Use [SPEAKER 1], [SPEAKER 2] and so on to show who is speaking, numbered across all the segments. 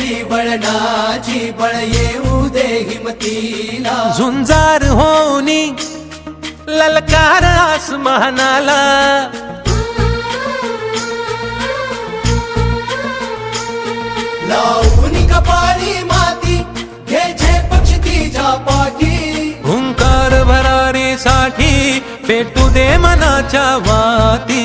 [SPEAKER 1] वळणाची बळ येऊ दे हिमतीला.
[SPEAKER 2] झुंजार होनी ललकार आसमानाला.
[SPEAKER 1] लावून कपाळी माती घ्यायचे पक्ष तिच्या पाठी.
[SPEAKER 2] हुंकार भरारीसाठी पेटू दे मनाच्या वाती.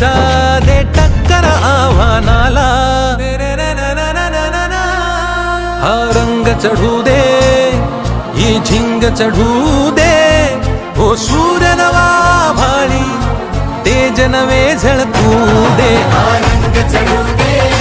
[SPEAKER 2] धमन्यांचा दे टक्कर आव्हानाला. हा रंग चढू दे ही झिंग चढू दे. हो सूर नवा भाळी तेज नवे झळकू दे.
[SPEAKER 1] हा रंग चढू दे.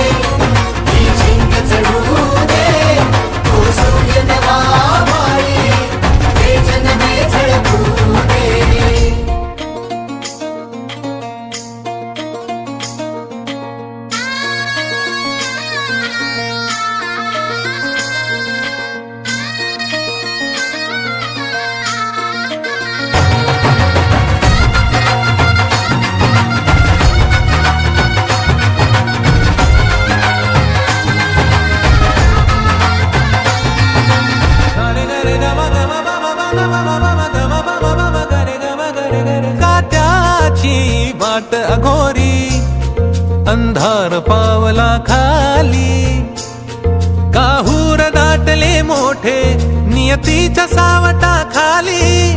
[SPEAKER 2] कात्याची वाट अघोरी अंधार पावला खाली. काहूर दाटले मोठे नियतीच्या सावटा खाली.